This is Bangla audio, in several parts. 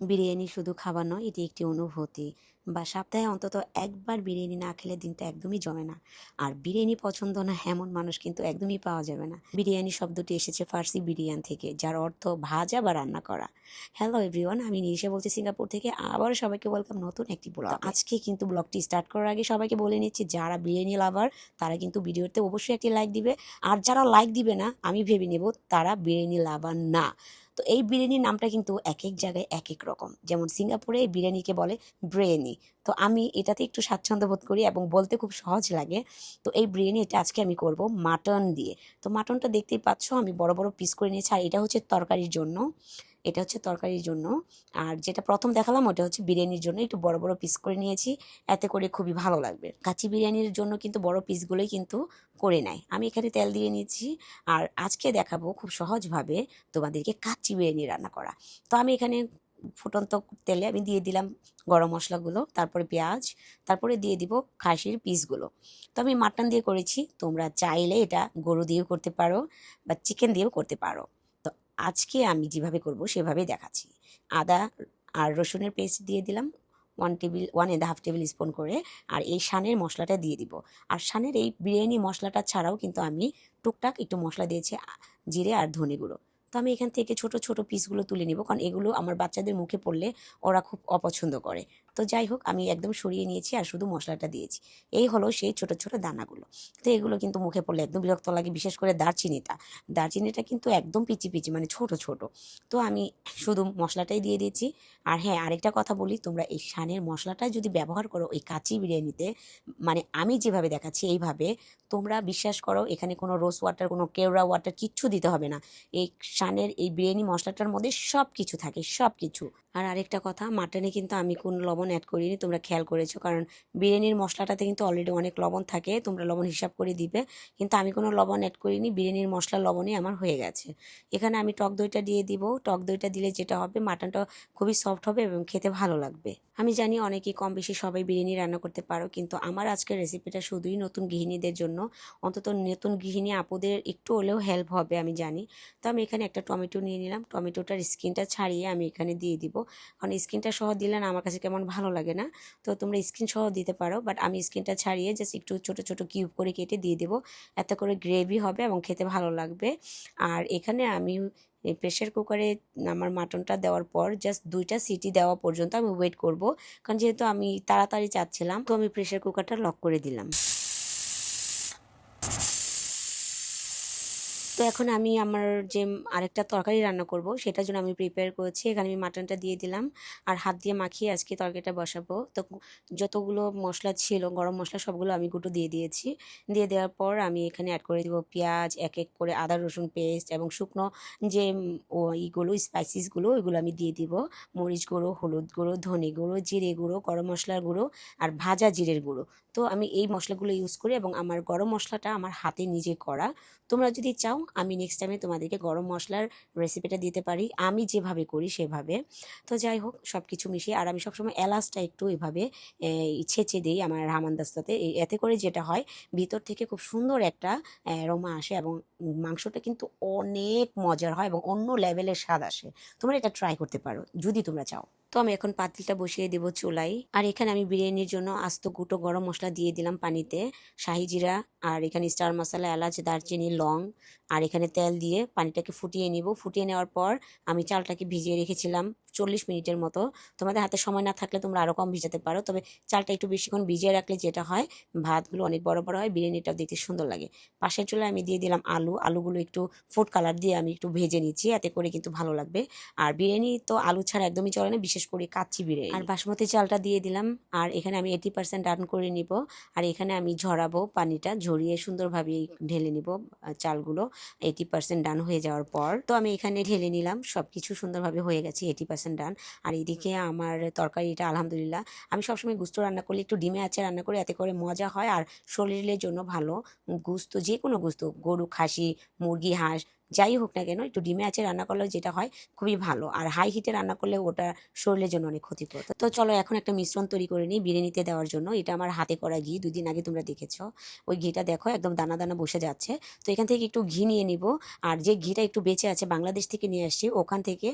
বিরিয়ানি শুধু খাবার নয় এটি একটি অনুভূতি। বা সপ্তাহে অন্তত একবার বিরিয়ানি না খেলে দিনটা একদমই জমে না। আর বিরিয়ানি পছন্দ না এমন মানুষ কিন্তু একদমই পাওয়া যাবে না। বিরিয়ানি শব্দটি এসেছে ফার্সি বিরিয়ান থেকে যার অর্থ ভাজা বা রান্না করা। হ্যালো এভরিওয়ান আমি নিশা বলছি সিঙ্গাপুর থেকে। আবার সবাইকে ওয়েলকাম নতুন একটি ব্লগ আজকে কিন্তু ব্লগটি স্টার্ট করার আগে সবাইকে বলে নিচ্ছি যারা বিরিয়ানি লাভার তারা কিন্তু ভিডিওতে অবশ্যই একটি লাইক দিবে। আর যারা লাইক দিবে না আমি ভেবে নেব তারা বিরিয়ানি লাভার না। তো এই বিরিয়ানির নামটা কিন্তু এক এক জায়গায় এক এক রকম। যেমন সিঙ্গাপুরে এই বিরিয়ানিকে বলে বিরিয়ানি। তো আমি এটাতে একটু স্বাচ্ছন্দ্য বোধ করি এবং বলতে খুব সহজ লাগে। তো এই বিরিয়ানি এটা আজকে আমি করব মাটন দিয়ে। তো মাটনটা দেখতেই পাচ্ছ আমি বড় বড় পিস করে নিয়েছি আর এটা হচ্ছে তরকারির জন্য। এটা হচ্ছে তরকারির জন্য। আর যেটা প্রথম দেখালাম ওটা হচ্ছে বিরিয়ানির জন্য। একটু বড় বড় পিস করে নিয়েছি। এতে করে খুবই ভালো লাগবে। কাচি বিরিয়ানির জন্য কিন্তু বড় পিসগুলোই কিন্তু করে নেয়। আমি এখানে তেল দিয়ে নিয়েছি। আর আজকে দেখাবো খুব সহজভাবে তোমাদেরকে কাচ্চি বিরিয়ানি রান্না করা। তো আমি এখানে ফুটন্ত তেলে আমি দিয়ে দিলাম গরম মশলাগুলো, তারপরে পেঁয়াজ, তারপরে দিয়ে দিব খাসির পিসগুলো। তো আমি মাটন দিয়ে করেছি, তোমরা চাইলে এটা গরু দিয়েও করতে পারো বা চিকেন দিয়েও করতে পারো। তো আজকে আমি যেভাবে করব সেভাবেই দেখাচ্ছি। আদা আর রসুনের পেস্ট দিয়ে দিলাম one table one and half tablespoon করে, আর এই শানের মশলাটা দিয়ে দিব। আর সানের এই বিরিয়ানি মশলাটা ছাড়াও কিন্তু আমি টুকটাক একটু মশলা দিয়েছি জিরে আর ধনে গুঁড়ো। আমি এখান থেকে ছোট ছোট পিসগুলো তুলে নিব। কারণ এগুলো আমার বাচ্চাদের মুখে পড়লে ওরা খুব অপছন্দ করে। তো যাই হোক, আমি একদম সরিয়ে নিয়েছি আর শুধু মশলাটা দিয়েছি। এই হলো সেই ছোট ছোট দানাগুলো। তো এগুলো কিন্তু মুখে পড়লে একদম বিরক্ত লাগে, বিশেষ করে দারচিনিটা। দারচিনিটা কিন্তু একদম পিচি পিচি মানে ছোট ছোট। তো আমি শুধু মশলাটাই দিয়ে দিয়েছি। আর হ্যাঁ আরেকটা কথা বলি, তোমরা এই শানের মশলাটা যদি ব্যবহার করো, এই কাঁচি বিরিয়ানিতে মানে আমি যেভাবে দেখাচ্ছি এইভাবে, তোমরা বিশ্বাস করো, এখানে কোনো রোজ ওয়াটার, কোনো কেওড়া ওয়াটার কিচ্ছু দিতে হবে না। এই শানের এই বিরিয়ানি মশলাটার মধ্যে সব কিছু থাকে সব কিছু আর আরেকটা কথা, মাটনে কিন্তু আমি কোনো লবণ অ্যাড করিনি, তোমরা খেয়াল করেছ। কারণ বিরিয়ানির মশলাটাতে কিন্তু অলরেডি অনেক লবণ থাকে, তোমরা লবণ হিসাব করে দিবে। কিন্তু আমি কোনো লবণ অ্যাড করিনি, বিরিয়ানির মশলা লবণই আমার হয়ে গেছে। এখানে আমি টক দইটা দিয়ে দিব। টক দইটা দিলে যেটা হবে, মাটনটা খুবই সফট হবে এবং খেতে ভালো লাগবে। আমি জানি অনেকেই কম বেশি সবাই বিরিয়ানি রান্না করতে পারো, কিন্তু আমার আজকের রেসিপিটা শুধুই নতুন গৃহিণীদের জন্য। অন্তত নতুন গৃহিণী আপুদের একটু হলেও হেল্প হবে আমি জানি। তো আমি এখানে একটা টমেটো নিয়ে নিলাম। টমেটোটার স্কিনটা ছাড়িয়ে আমি এখানে দিয়ে দিব। কারণ স্কিনটা সহ দিলে না আমার কাছে কেমন ভালো লাগে না। তো তোমরা স্কিন সহ দিতে পারো বাট আমি স্কিনটা ছাড়িয়ে জাস্ট একটু ছোট ছোট কিউব করে কেটে দিয়ে দেবো। এত করে গ্রেভি হবে এবং খেতে ভালো লাগবে। আর এখানে আমি প্রেশার কুকারে আমার মাটনটা দেওয়ার পর জাস্ট দুইটা সিটি দেওয়া পর্যন্ত আমি ওয়েট করব। কারণ যেহেতু আমি তাড়াতাড়ি চাচ্ছিলাম, তো আমি প্রেশার কুকারটা লক করে দিলাম। তো এখন আমি আমার যে আরেকটা তরকারি রান্না করব, সেটার জন্য আমি প্রিপেয়ার করেছি। এখানে আমি মাটনটা দিয়ে দিলাম আর হাত দিয়ে মাখিয়ে আজকে তরকারিটা বসাবো। তো যতগুলো মশলা ছিল, গরম মশলা, সবগুলো আমি গুঁটো দিয়ে দিয়েছি। দিয়ে দেওয়ার পর আমি এখানে অ্যাড করে দিব পেঁয়াজ, এক এক করে আদা, রসুন পেস্ট এবং শুকনো যে ইগুলো স্পাইসিসগুলো ওইগুলো আমি দিয়ে দিব। মরিচ গুঁড়ো, হলুদ গুঁড়ো, ধনে গুঁড়ো, জিরে গুঁড়ো, গরম মশলার গুঁড়ো আর ভাজা জিরের গুঁড়ো। তো আমি এই মশলাগুলো ইউজ করি এবং আমার গরম মশলাটা আমার হাতে নিজে করা। তোমরা যদি চাও, আমি নেক্সট টাইমে তোমাদেরকে গরম মশলার রেসিপিটা দিতে পারি। আমি যেভাবে করি সেভাবে। তো যাই হোক সব কিছু মিশিয়ে, আর আমি সবসময় এলাচটা একটু এভাবে ছেঁচে দিই আমার হামানদাস্তাতে এই- এতে করে যেটা হয়, ভিতর থেকে খুব সুন্দর একটা রোমা আসে এবং মাংসটা কিন্তু অনেক মজার হয় এবং অন্য লেভেলের স্বাদ আসে। তোমরা এটা ট্রাই করতে পারো, যদি তোমরা চাও। তো আমি এখন পাতিলটা বসিয়ে দেবো চুলাই আর এখানে আমি বিরিয়ানির জন্য আস্ত গুঁটো গরম মশলা দিয়ে দিলাম পানিতে। শাহি জিরা, আর এখানে স্টার মশলা, এলাচ, দারচিনি, লং, আর এখানে তেল দিয়ে পানিটাকে ফুটিয়ে নিব। ফুটিয়ে নেওয়ার পর আমি চালটাকে ভিজিয়ে রেখেছিলাম। চল্লিশ মিনিটের মতো। তোমাদের হাতে সময় না থাকলে তোমরা আরও কম ভিজাতে পারো। তবে চালটা একটু বেশিক্ষণ ভিজিয়ে রাখলে যেটা হয়, ভাতগুলো অনেক বড় বড় হয়, বিরিয়ানিটাও দেখতে সুন্দর লাগে। পাশের চুলায় আমি দিয়ে দিলাম আলু। আলুগুলো একটু ফুড কালার দিয়ে আমি একটু ভেজে নিচ্ছি, এতে করে কিন্তু ভালো লাগবে। আর বিরিয়ানি তো আলু ছাড়া একদমই চলে না, বিশেষ করে কাচ্চি বিরিয়ানি। আর বাসমতি চালটা দিয়ে দিলাম। আর এখানে আমি এইটি পার্সেন্ট রান করে নিব। আর এখানে আমি ঝরাবো পানিটা, ঝরিয়ে সুন্দরভাবে ঢেলে নিব চালগুলো। এইটি পার্সেন্ট ডান হয়ে যাওয়ার পর। তো আমি এখানে ঢেলে নিলাম সব কিছু সুন্দরভাবে হয়ে গেছে এইটি পার্সেন্ট ডান আর এদিকে আমার তরকারিটা আলহামদুলিল্লাহ। আমি সবসময় গুস্ত রান্না করলে একটু ডিমে আছে রান্না করে এতে করে মজা হয়। আর শরীরের জন্য ভালো। গুস্ত যে কোনো গুস্ত গরু খাসি মুরগি হাঁস যাই হোক না কেন, একটু ডিমে আছে রান্না করলে যেটা হয় খুবই ভালো। আর হাই হিটে রান্না করলে ওটা শরীরের জন্য অনেক ক্ষতিকর। তো চলো এখন একটা মিশ্রণ তৈরি করে নিই বিরিয়ানিতে দেওয়ার জন্য। এটা আমার হাতে করা ঘি, দুদিন আগে তোমরা দেখেছ। ওই ঘিটা দেখো, একদম দানা দানা বসে যাচ্ছে। তো এখান থেকে একটু ঘি নিয়ে নিব। আর যে ঘিটা একটু বেঁচে আছে বাংলাদেশ থেকে নিয়ে আসছি, ওখান থেকে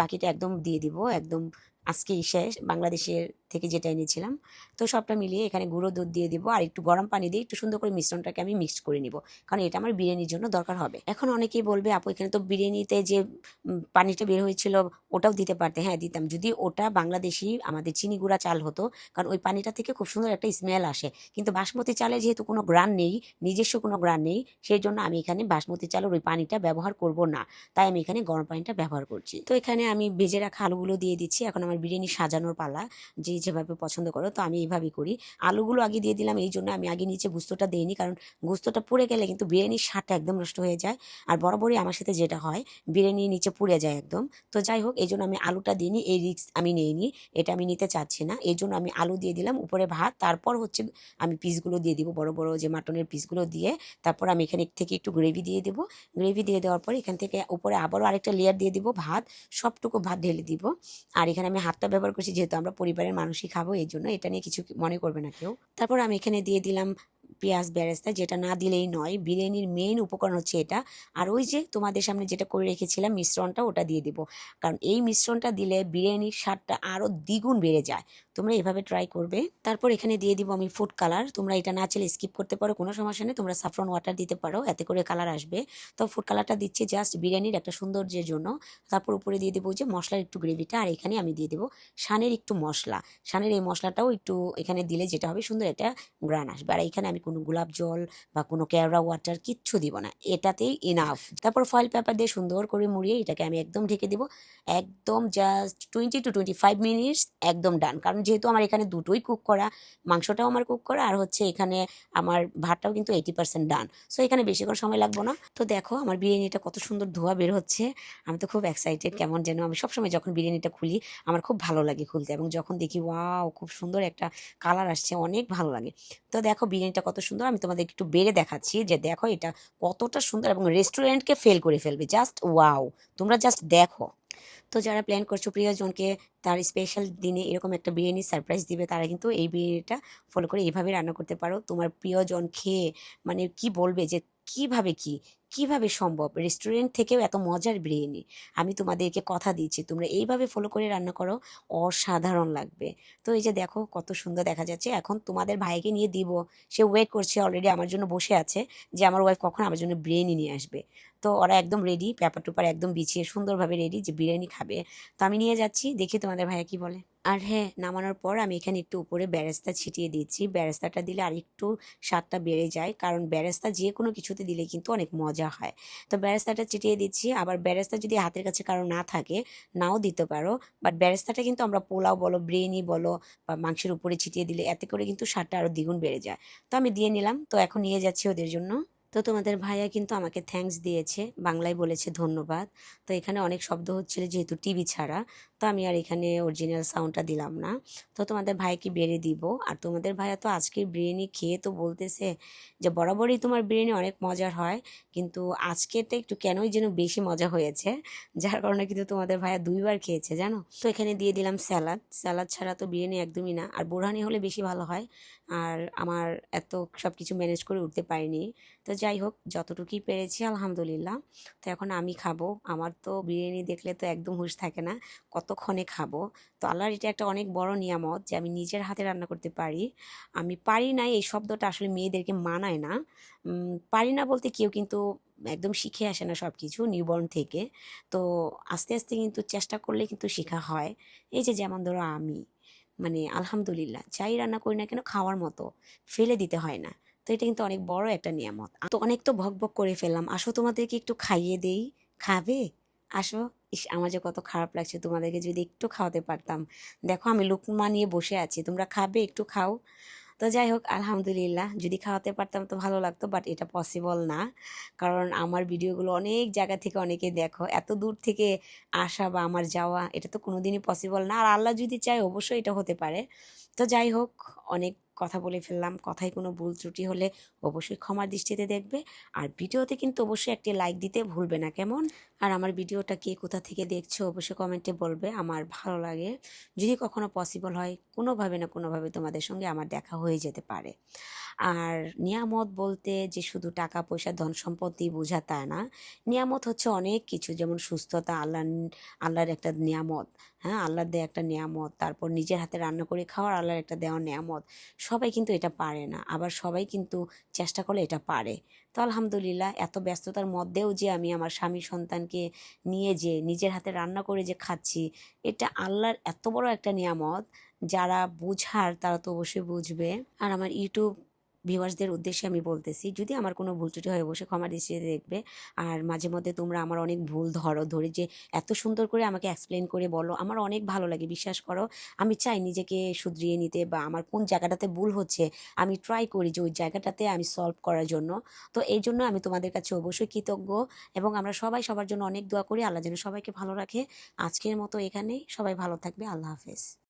বাকিটা একদম দিয়ে দিব, একদম আজকেই শেষ, বাংলাদেশের থেকে যেটা এনেছিলাম। তো সবটা মিলিয়ে এখানে গুঁড়ো দুধ দিয়ে দিব আর একটু গরম পানি দিয়ে একটু সুন্দর করে মিশ্রণটাকে আমি মিক্সড করে নিব। কারণ এটা আমার বিরিয়ানির জন্য দরকার হবে। এখন অনেকেই বলবে, আপু, এখানে তো বিরিয়ানিতে যে পানিটা বের হয়েছিল, ওটাও দিতে পারতে। হ্যাঁ দিতাম। যদি ওটা বাংলাদেশি, আমাদের চিনি গুঁড়া চাল হতো, কারণ ওই পানিটা থেকে খুব সুন্দর একটা স্মেল আসে। কিন্তু বাসমতি চালে যেহেতু কোনো গ্রান নেই, নিজস্ব কোনো গ্রান নেই সেই জন্য আমি এখানে বাসমতি চালের ওই পানিটা ব্যবহার করব না। তাই আমি এখানে গরম পানিটা ব্যবহার করছি। তো এখানে আমি ভেজে রাখা আলুগুলো দিয়ে দিচ্ছি। এখন আমার বিরিয়ানি সাজানোর পালা, যে যেভাবে পছন্দ করো, তো আমি এইভাবেই করি। আলুগুলো আগে দিয়ে দিলাম, এই জন্য আমি আগে নিচে গুস্তটা দিইনি, কারণ গুস্তটা পুড়ে গেলে কিন্তু বিরিয়ানির স্বাদটা একদম নষ্ট হয়ে যায়। আর বরাবরই আমার সাথে যেটা হয়, বিরিয়ানি নিচে পুড়ে যায় একদম। তো যাই হোক, এই জন্য আমি আলুটা দিইনি, এই রিস্ক আমি নিইনি, এটা আমি নিতে চাচ্ছি না। এই জন্য আমি আলু দিয়ে দিলাম, উপরে ভাত, তারপর হচ্ছে আমি পিসগুলো দিয়ে দিব, বড় বড় যে মাটনের পিসগুলো দিয়ে। তারপর আমি এখানে থেকে একটু গ্রেভি দিয়ে দেবো। গ্রেভি দিয়ে দেওয়ার পর এখান থেকে উপরে আবারও আরেকটা লেয়ার দিয়ে দিব ভাত, সবটুকু ভাত ঢেলে দিব। আর এখানে আমি হাতটা ব্যবহার করছি, যেহেতু আমরা পরিবারের মানুষই খাব, এই জন্য এটা নিয়ে কিছু মনে করবে না কেউ। তারপর আমি এখানে দিয়ে দিলাম পেঁয়াজ বেরেস্তা, যেটা না দিলেই নয়, বিরিয়ানির মেইন উপকরণ হচ্ছে এটা। আর ওই যে তোমাদের সামনে যেটা করে রেখেছিলাম মিশ্রণটা, ওটা দিয়ে দিব। কারণ এই মিশ্রণটা দিলে বিরিয়ানির স্বাদটা আরও দ্বিগুণ বেড়ে যায়। তোমরা এভাবে ট্রাই করবে। তারপর এখানে দিয়ে দিব আমি ফুড কালার তোমরা এটা না চাইলে স্কিপ করতে পারো, কোনো সমস্যা নেই। তোমরা সাফরন ওয়াটার দিতে পারো, এতে করে কালার আসবে। তো ফুড কালারটা দিচ্ছি জাস্ট বিরিয়ানির একটা সৌন্দর্যের জন্য। তারপর উপরে দিয়ে দেবো যে মশলার একটু গ্রেভিটা আর এখানে আমি দিয়ে দেবো শানের একটু মশলা। শানের এই মশলাটাও একটু এখানে দিলে যেটা হবে সুন্দর একটা গ্রান আসবে। আর এখানে আমি কোনো গোলাপ জল বা কোনো কেওড়া ওয়াটার কিচ্ছু দিব না। এটাতেই ইনাফ তারপর ফয়েল পেপার দিয়ে সুন্দর করে মুড়িয়ে এটাকে আমি একদম ঢেকে দেবো। একদম just twenty two twenty five minutes একদম ডান কারণ যেহেতু আমার এখানে দুটোই কুক করা, মাংসটাও আমার কুক করা আর হচ্ছে এখানে আমার ভাতটাও কিন্তু এইটি পার্সেন্ট ডান সো এখানে বেশিক্ষণ সময় লাগবো না। তো দেখো, আমার বিরিয়ানিটা কত সুন্দর ধোয়া বের হচ্ছে। আমি তো খুব এক্সাইটেড কেমন যেন আমি সবসময় যখন বিরিয়ানিটা খুলি, আমার খুব ভালো লাগে খুলতে এবং যখন দেখি, ওয়াও, খুব সুন্দর একটা কালার আসছে, অনেক ভালো লাগে। তো দেখো, বিরিয়ানিটা কত সুন্দর। আমি তোমাদের একটু বেড়ে দেখাচ্ছি যে দেখো, এটা কতটা সুন্দর এবং রেস্টুরেন্টকে ফেল করে ফেলবে। জাস্ট ওয়াও তোমরা জাস্ট দেখো। তো যারা প্ল্যান করছ প্রিয়জনকে তার স্পেশাল দিনে এরকম একটা বিরিয়ানি সারপ্রাইজ দিবে, তারা কিন্তু এই বিরিয়ানিটা ফলো করে এইভাবে রান্না করতে পারো। তোমার প্রিয়জন খেয়ে মানে কি বলবে যে কীভাবে কি, কীভাবে সম্ভব? রেস্টুরেন্ট থেকেও এত মজার বিরিয়ানি। আমি তোমাদেরকে কথা দিচ্ছি, তোমরা এইভাবে ফলো করে রান্না করো, অসাধারণ লাগবে। তো এই যে দেখো কত সুন্দর দেখা যাচ্ছে। এখন তোমাদের ভাইকে নিয়ে দিব। সে ওয়েট করছে অলরেডি আমার জন্য বসে আছে যে আমার ওয়াইফ কখন আমার জন্য বিরিয়ানি নিয়ে আসবে। তো ওরা একদম রেডি পেপার টুপার একদম বিছিয়ে সুন্দরভাবে রেডি যে বিরিয়ানি খাবে। তো আমি নিয়ে যাচ্ছি, দেখি তোমাদের ভাইয়া কি বলে। আর হ্যাঁ নামানোর পর আমি এখানে একটু উপরে ব্যারেস্তা ছিটিয়ে দিচ্ছি ব্যারেস্তাটা দিলে আর একটু স্বাদটা বেড়ে যায়, কারণ ব্যারেস্তা যে কোনো কিছুতে দিলে কিন্তু অনেক মজা হয়। তো ব্যারেস্তাটা ছিটিয়ে দিচ্ছি। আবার ব্যারেস্তা যদি হাতের কাছে কারও না থাকে, নাও দিতে পারো। বাট ব্যারেস্তাটা কিন্তু আমরা পোলাও বলো, বিরিয়ানি বলো বা মাংসের উপরে ছিটিয়ে দিলে, এতে করে কিন্তু স্বাদটা আরও দ্বিগুণ বেড়ে যায়। তো আমি দিয়ে নিলাম। তো এখন নিয়ে যাচ্ছি ওদের জন্য। তো তোমাদের ভাইয়া কিন্তু আমাকে থ্যাঙ্কস দিয়েছে, বাংলায় বলেছে ধন্যবাদ। তো এখানে অনেক শব্দ হচ্ছিল যেহেতু টিভি ছাড়া, তো আমি আর এখানে অরিজিনাল সাউন্ডটা দিলাম না। তো তোমাদের ভাইকে বেড়ে দিব। আর তোমাদের ভাইয়া তো আজকের বিরিয়ানি খেয়ে তো বলতেছে যে, বরাবরই তোমার বিরিয়ানি অনেক মজার হয়, কিন্তু আজকেরটা একটু কেনই যেন বেশি মজা হয়েছে? যার কারণে কিন্তু তোমাদের ভাইয়া দুইবার খেয়েছে, জানো? তো এখানে দিয়ে দিলাম স্যালাড স্যালাড ছাড়া তো বিরিয়ানি একদমই না। আর বোরহানি হলে বেশি ভালো হয়। আর আমার এত সব কিছু ম্যানেজ করে উঠতে পারিনি। তো যাই হোক, যতটুকুই পেরেছি, আলহামদুলিল্লাহ। তো এখন আমি খাব। আমার তো বিরিয়ানি দেখলে তো একদম হুঁশ থাকে না, কতক্ষণে খাব? তো আল্লাহর এটা একটা অনেক বড় নিয়ামত যে, আমি নিজের হাতে রান্না করতে পারি। আমি পারি না, এই শব্দটা আসলে মেয়েদেরকে মানায় না। পারি না বলতে কেউ কিন্তু একদম শিখে আসে না সব কিছু নিউবর্ন থেকে। তো আস্তে আস্তে কিন্তু চেষ্টা করলে কিন্তু শেখা হয়। এই যে, যেমন ধরো আমি মানে আলহামদুলিল্লাহ, যাই রান্না করি না কেন, খাওয়ার মতো, ফেলে দিতে হয় না। তো এটা কিন্তু অনেক বড় একটা নিয়ামত। তো অনেক তো ভক ভক করে ফেললাম। আসো তোমাদেরকে একটু খাইয়ে দেই। খাবে? আসো। ইস, আমার যে কত খারাপ লাগছে। তোমাদেরকে যদি একটু খাওয়াতে পারতাম। দেখো, আমি লুকমা নিয়ে বসে আছি। তোমরা খাবে? একটু খাও। তো যাই হোক, আলহামদুলিল্লাহ। যদি খাওয়াতে পারতাম তো ভালো লাগতো বাট এটা পসিবল না। কারণ আমার ভিডিওগুলো অনেক জায়গা থেকে অনেকে দেখো। এত দূর থেকে আসা বা আমার যাওয়া, এটা তো কোনোদিনই পসিবল না। আর আল্লাহ যদি চায়, অবশ্যই এটা হতে পারে। তো যাই হোক, অনেক কথা বলে ফেললাম। কথায় কোনো ভুল ত্রুটি হলে অবশ্যই ক্ষমার দৃষ্টিতে দেখবে। আর ভিডিওতে কিন্তু অবশ্যই একটি লাইক দিতে ভুলবে না, কেমন? আর আমার ভিডিওটা কে কোথা থেকে দেখছ অবশ্যই কমেন্টে বলবে, আমার ভালো লাগে। যদি কখনো পসিবল হয়, কোনোভাবে না কোনোভাবে তোমাদের সঙ্গে আমার দেখা হয়ে যেতে পারে। আর নিয়ামত বলতে যে শুধু টাকা, পয়সা, ধন সম্পত্তি বোঝা তা না। নিয়ামত হচ্ছে অনেক কিছু, যেমন সুস্থতা, আল্লাহ, আল্লাহর একটা নিয়ামত হ্যাঁ? আল্লাহর দেয়া একটা নিয়ামত, তারপর নিজের হাতে রান্না করে খাওয়ার আল্লাহর একটা দেওয়া নিয়ামত। সবাই কিন্তু এটা পারে না, আবার সবাই কিন্তু চেষ্টা করলে এটা পারে। তো আলহামদুলিল্লাহ, এত ব্যস্ততার মধ্যেও যে আমি আমার স্বামী সন্তানকে নিয়ে যে নিজের হাতে রান্না করে যে খাচ্ছি, এটা আল্লাহর এত বড় একটা নিয়ামত, যারা বুঝার তারা তো অবশ্যই বুঝবে। আর আমার ইউটিউব ভিউয়ার্সদের উদ্দেশ্যে আমি বলতেছি, যদি আমার কোনো ভুল ত্রুটি হয় অবশ্যই ক্ষমা দৃষ্টিতে দেখবে। আর মাঝে মধ্যে তোমরা আমার অনেক ভুল ধরো, ধরে যে এত সুন্দর করে আমাকে এক্সপ্লেন করে বলো, আমার অনেক ভালো লাগে, বিশ্বাস করো। আমি চাই নিজেকে শুধরিয়ে নিতে বা আমার কোন জায়গাটাতে ভুল হচ্ছে, আমি ট্রাই করি যে ওই জায়গাটাতে আমি সলভ করার জন্য। তো এই জন্য আমি তোমাদের কাছে অবশ্যই কৃতজ্ঞ এবং আমরা সবাই সবার জন্য অনেক দোয়া করি। আল্লাহ যেন সবাইকে ভালো রাখে। আজকের মতো এখানেই। সবাই ভালো থাকবে। আল্লাহ হাফেজ।